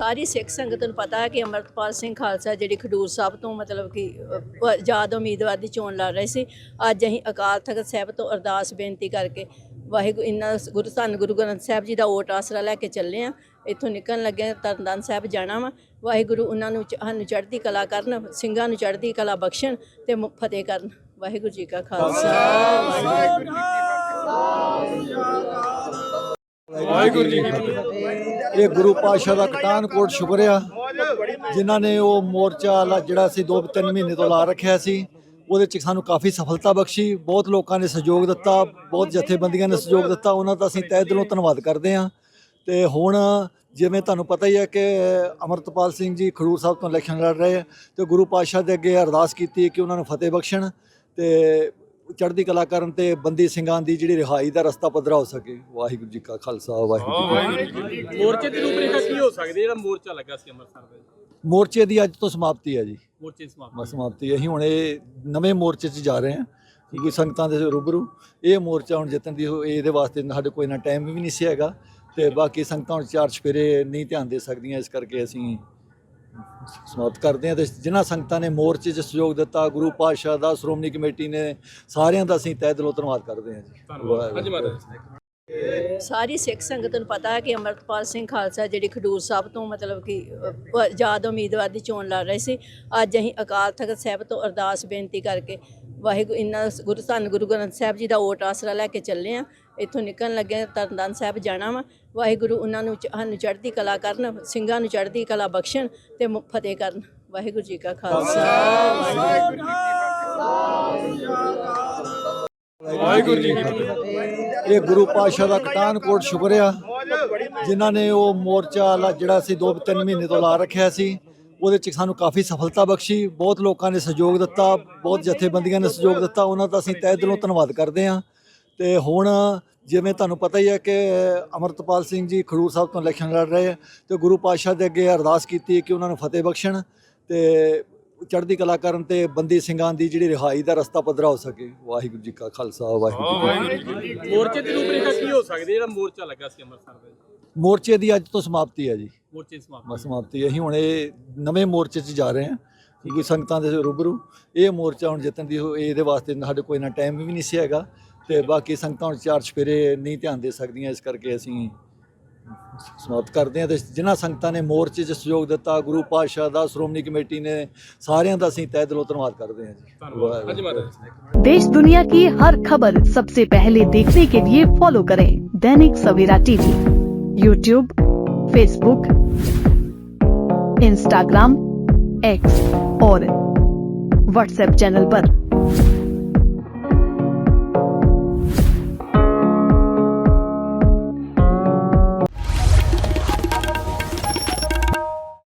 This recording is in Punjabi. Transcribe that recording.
ਸਾਰੀ ਸਿੱਖ ਸੰਗਤ ਨੂੰ ਪਤਾ ਹੈ ਕਿ ਅਮਰਤਪਾਲ ਸਿੰਘ ਖਾਲਸਾ ਜਿਹੜੀ ਖਡੂਰ ਸਾਹਿਬ ਤੋਂ ਮਤਲਬ ਕਿ ਅ, ਆਜ਼ਾਦ ਉਮੀਦਵਾਰ ਦੀ ਚੋਣ ਲੜ ਰਹੇ ਸੀ। ਅੱਜ ਅਸੀਂ ਅਕਾਲ ਤਖਤ ਸਾਹਿਬ ਤੋਂ ਅਰਦਾਸ ਬੇਨਤੀ ਕਰਕੇ ਵਾਹਿਗੁਰੂ ਇਨ੍ਹਾਂ ਗੁਰੂ ਧੰਨ ਗੁਰੂ ਗ੍ਰੰਥ ਸਾਹਿਬ ਜੀ ਦਾ ਓਟ ਆਸਰਾ ਲੈ ਕੇ ਚੱਲੇ ਆ ਇੱਥੋਂ ਨਿਕਲਣ ਲੱਗੇ ਹਾਂ, ਤਰਨਤਾਰਨ ਸਾਹਿਬ ਜਾਣਾ ਵਾ। ਵਾਹਿਗੁਰੂ ਉਹਨਾਂ ਨੂੰ ਸਾਨੂੰ ਚੜ੍ਹਦੀ ਕਲਾ ਕਰਨ ਸਿੰਘਾਂ ਨੂੰ ਚੜ੍ਹਦੀ ਕਲਾ ਬਖਸ਼ਣ ਤੇ ਫਤਿਹ ਕਰਨ। ਵਾਹਿਗੁਰੂ ਜੀ ਕਾ ਖਾਲਸਾ। ਵਾਹਿਗੁਰੂ ਜੀ ਕੀ ਫਤਿਹ। ਵਾਹਿਗੁਰੂ ਜੀ ਇਹ ਗੁਰੂ ਪਾਤਸ਼ਾਹ ਦਾ ਕਟਾਨਕੋਟ ਸ਼ੁਕਰ ਆ ਜਿਨ੍ਹਾਂ ਨੇ ਉਹ ਮੋਰਚਾ ਲਾ- ਜਿਹੜਾ ਸੀ 2-3 ਮਹੀਨੇ ਤੋਂ ਲਾ ਰੱਖਿਆ ਸੀ, ਉਹਦੇ ਚ ਸਾਨੂੰ ਕਾਫੀ ਸਫਲਤਾ ਬਖਸ਼ੀ, ਬਹੁਤ ਲੋਕਾਂ ਨੇ ਸਹਿਯੋਗ ਦਿੱਤਾ, ਬਹੁਤ ਜਥੇਬੰਦੀਆਂ ਨੇ ਸਹਿਯੋਗ ਦਿੱਤਾ, ਉਹਨਾਂ ਦਾ ਅਸੀਂ ਤਹਿ ਦਿਲੋਂ ਧੰਨਵਾਦ ਕਰਦੇ ਹਾਂ। ਤੇ ਹੁਣ ਜਿਵੇਂ ਤੁਹਾਨੂੰ ਪਤਾ ਹੀ ਹੈ ਕਿ ਅਮਰਤਪਾਲ ਸਿੰਘ ਜੀ ਖਡੂਰ ਸਾਹਿਬ ਤੋਂ ਇਲੈਕਸ਼ਨ ਲੜ ਰਹੇ ਆ, ਤੇ ਗੁਰੂ ਪਾਤਸ਼ਾਹ ਦੇ ਅੱਗੇ ਅਰਦਾਸ ਕੀਤੀ ਕਿ ਉਹਨਾਂ ਨੂੰ ਫਤਿਹ ਬਖਸ਼ਣ, ਤੇ ਚੜ੍ਹਦੀ ਕਲਾ ਕਰਨ ਤੇ ਬੰਦੀ ਸਿੰਘਾਂ ਦੀ ਜਿਹੜੀ ਰਿਹਾਈ ਦਾ ਰਸਤਾ ਪੱਧਰਾ ਹੋ ਸਕੇ। ਵਾਹਿਗੁਰੂ ਜੀ ਕਾ ਖਾਲਸਾ ਵਾਹਿਗੁਰੂ ਜੀ ਕੀ ਫਤਿਹ। ਮੋਰਚੇ ਦੀ ਰੂਪਰੇਖਾ ਕੀ ਹੋ ਸਕਦੀ ਹੈ? ਜਿਹੜਾ ਮੋਰਚਾ ਲੱਗਾ ਸੀ ਅੰਮ੍ਰਿਤਸਰ ਦੇ ਮੋਰਚੇ ਦੀ ਅੱਜ ਤੋਂ ਸਮਾਪਤੀ ਹੈ ਜੀ। ਮੋਰਚੇ ਦੀ ਸਮਾਪਤੀ। ਸਮਾਪਤੀ ਹੈ। ਅਸੀਂ ਹੁਣ ਇਹ ਨਵੇਂ ਮੋਰਚੇ 'ਚ ਜਾ ਰਹੇ ਹਾਂ ਕਿਉਂਕਿ ਸੰਗਤਾਂ ਦੇ ਰੂਬਰੂ। ਇਹ ਮੋਰਚਾ ਹੁਣ ਜਿੱਤਣ ਦੀ ਇਹਦੇ ਵਾਸਤੇ ਸਾਡੇ ਕੋਈ ਨਾ ਟਾਈਮ ਵੀ ਨਹੀਂ ਸੀ ਹੈਗਾ। ਤੇ ਬਾਕੀ ਸੰਗਤਾਂ ਹੁਣ ਚਾਰ ਚਫੇਰੇ ਨਹੀਂ ਧਿਆਨ ਦੇ ਸਕਦੀਆਂ ਇਸ ਕਰਕੇ ਅਸੀਂ ਸਮਾਪਤ ਕਰਦੇ ਹਾਂ ਤੇ ਜਿਨ੍ਹਾਂ ਸੰਗਤਾਂ ਨੇ ਮੋਰਚੇ 'ਚ ਸਹਿਯੋਗ ਦਿੱਤਾ ਗੁਰੂ ਪਾਤਸ਼ਾਹ ਦਾ ਸ਼੍ਰੋਮਣੀ ਕਮੇਟੀ ਨੇ ਸਾਰਿਆਂ ਦਾ ਅਸੀਂ ਤਹਿ ਦਿਲੋਂ ਧੰਨਵਾਦ ਕਰਦੇ ਹਾਂ ਜੀ। ਧੰਨਵਾਦ। ਹਾਂਜੀ ਮਹਾਰਾਜ। ਸਾਰੀ ਸਿੱਖ ਸੰਗਤ ਨੂੰ ਪਤਾ ਹੈ ਕਿ ਅਮਰਤਪਾਲ ਸਿੰਘ ਖਾਲਸਾ ਜਿਹੜੀ ਖਡੂਰ ਸਾਹਿਬ ਤੋਂ ਮਤਲਬ ਕਿ ਆਜ਼ਾਦ ਉਮੀਦਵਾਰ ਦੀ ਚੋਣ ਲੜ ਰਹੇ ਸੀ ਅੱਜ ਅਸੀਂ ਅਕਾਲ ਤਖਤ ਸਾਹਿਬ ਤੋਂ ਅਰਦਾਸ ਬੇਨਤੀ ਕਰਕੇ ਵਾਹਿਗੁਰੂ ਇਨ੍ਹਾਂ ਗੁਰੂ ਧੰਨ ਗੁਰੂ ਗ੍ਰੰਥ ਸਾਹਿਬ ਜੀ ਦਾ ਓਟ ਆਸਰਾ ਲੈ ਕੇ ਚੱਲੇ ਆ ਇੱਥੋਂ ਨਿਕਲਣ ਲੱਗੇ ਹਾਂ, ਤਰਨਤਾਰਨ ਸਾਹਿਬ ਜਾਣਾ ਵਾ ਵਾਹਿਗੁਰੂ ਉਹਨਾਂ ਨੂੰ ਸਾਨੂੰ ਚੜ੍ਹਦੀ ਕਲਾ ਕਰਨ ਸਿੰਘਾਂ ਨੂੰ ਚੜ੍ਹਦੀ ਕਲਾ ਬਖਸ਼ਣ ਤੇ ਫਤਿਹ ਕਰਨ। ਵਾਹਿਗੁਰੂ ਜੀ ਕਾ ਖਾਲਸਾ। ਵਾਹਿਗੁਰੂ ਵਾਹਿਗੁਰੂ ਜੀ ਕੀ ਫਤਿਹ ਇਹ ਗੁਰੂ ਪਾਤਸ਼ਾਹ ਦਾ ਕਟਾਨਕੋਟ ਸ਼ੁਕਰ ਆ ਜਿਨ੍ਹਾਂ ਨੇ ਉਹ ਮੋਰਚਾ ਲਾ- ਜਿਹੜਾ ਸੀ 2-3 ਮਹੀਨੇ ਤੋਂ ਲਾ ਰੱਖਿਆ ਸੀ ਉਹਦੇ ਚ ਸਾਨੂੰ ਕਾਫੀ ਸਫਲਤਾ ਬਖਸ਼ੀ। ਬਹੁਤ ਲੋਕਾਂ ਨੇ ਸਹਿਯੋਗ ਦਿੱਤਾ ਬਹੁਤ ਜਥੇਬੰਦੀਆਂ ਨੇ ਸਹਿਯੋਗ ਦਿੱਤਾ। ਉਹਨਾਂ ਦਾ ਅਸੀਂ ਤਹਿ ਦਿਲੋਂ ਧੰਨਵਾਦ ਕਰਦੇ ਹਾਂ। ਤੇ ਹੁਣ ਜਿਵੇਂ ਤੁਹਾਨੂੰ ਪਤਾ ਹੀ ਹੈ ਕਿ ਅਮਰਤਪਾਲ ਸਿੰਘ ਜੀ ਖਡੂਰ ਸਾਹਿਬ ਤੋਂ ਇਲੈਕਸ਼ਨ ਲੜ ਰਹੇ ਆ ਤੇ ਗੁਰੂ ਪਾਤਸ਼ਾਹ ਦੇ ਅੱਗੇ ਅਰਦਾਸ ਕੀਤੀ ਕਿ ਉਹਨਾਂ ਨੂੰ ਫਤਿਹ ਬਖਸ਼ਣ ਤੇ ਚੜ੍ਹਦੀ ਕਲਾ ਕਰਨ ਤੇ ਬੰਦੀ ਸਿੰਘਾਂ ਦੀ ਜਿਹੜੀ ਰਿਹਾਈ ਦਾ ਰਸਤਾ ਪੱਧਰਾ ਹੋ ਸਕੇ। ਵਾਹਿਗੁਰੂ ਜੀ ਕਾ ਖਾਲਸਾ ਵਾਹਿਗੁਰੂ ਜੀ ਕੀ ਫਤਿਹ। ਮੋਰਚੇ ਦੀ ਰੂਪਰੇਖਾ ਕੀ ਹੋ ਸਕਦੀ ਜਿਹੜਾ ਮੋਰਚਾ ਲੱਗਾ ਸੀ ਅੰਮ੍ਰਿਤਸਰ ਦੇ ਮੋਰਚੇ ਦੀ ਅੱਜ ਤੋਂ ਸਮਾਪਤੀ ਹੈ ਜੀ। ਮੋਰਚੇ ਦੀ ਸਮਾਪਤੀ। ਅਸੀਂ ਹੁਣ ਇਹ ਨਵੇਂ ਮੋਰਚੇ 'ਚ ਜਾ ਰਹੇ ਹਾਂ ਕਿਉਂਕਿ ਸੰਗਤਾਂ ਦੇ ਰੂਬਰੂ। ਇਹ ਮੋਰਚਾ ਹੁਣ ਜਿੱਤਣ ਦੀ ਇਹਦੇ ਵਾਸਤੇ ਸਾਡੇ ਕੋਈ ਨਾ ਟਾਈਮ ਵੀ ਨਹੀਂ ਸੀ ਹੈਗਾ। ਤੇ ਬਾਕੀ ਸੰਗਤਾਂ ਹੁਣ ਚਾਰ ਚਫੇਰੇ ਨਹੀਂ ਧਿਆਨ ਦੇ ਸਕਦੀਆਂ ਇਸ ਕਰਕੇ ਅਸੀਂ ਸਮਾਪਤ ਕਰਦੇ ਹਾਂ ਤੇ ਜਿਨ੍ਹਾਂ ਸੰਗਤਾਂ ਨੇ ਮੋਰਚੇ 'ਚ ਸਹਿਯੋਗ ਦਿੱਤਾ ਗੁਰੂ ਪਾਤਸ਼ਾਹ ਦਾ ਸ਼੍ਰੋਮਣੀ ਕਮੇਟੀ ਨੇ ਸਾਰਿਆਂ ਦਾ ਅਸੀਂ ਤਹਿ ਦਿਲੋਂ ਧੰਨਵਾਦ ਕਰਦੇ ਹਾਂ ਜੀ ਧੰਨਵਾਦ ਹਾਂਜੀ ਮਹਾਰਾਜ देश दुनिया की हर खबर सबसे पहले देखने के लिए फॉलो करें Dainik Savera TV YouTube Facebook Instagram X और व्हाट्सएप चैनल पर।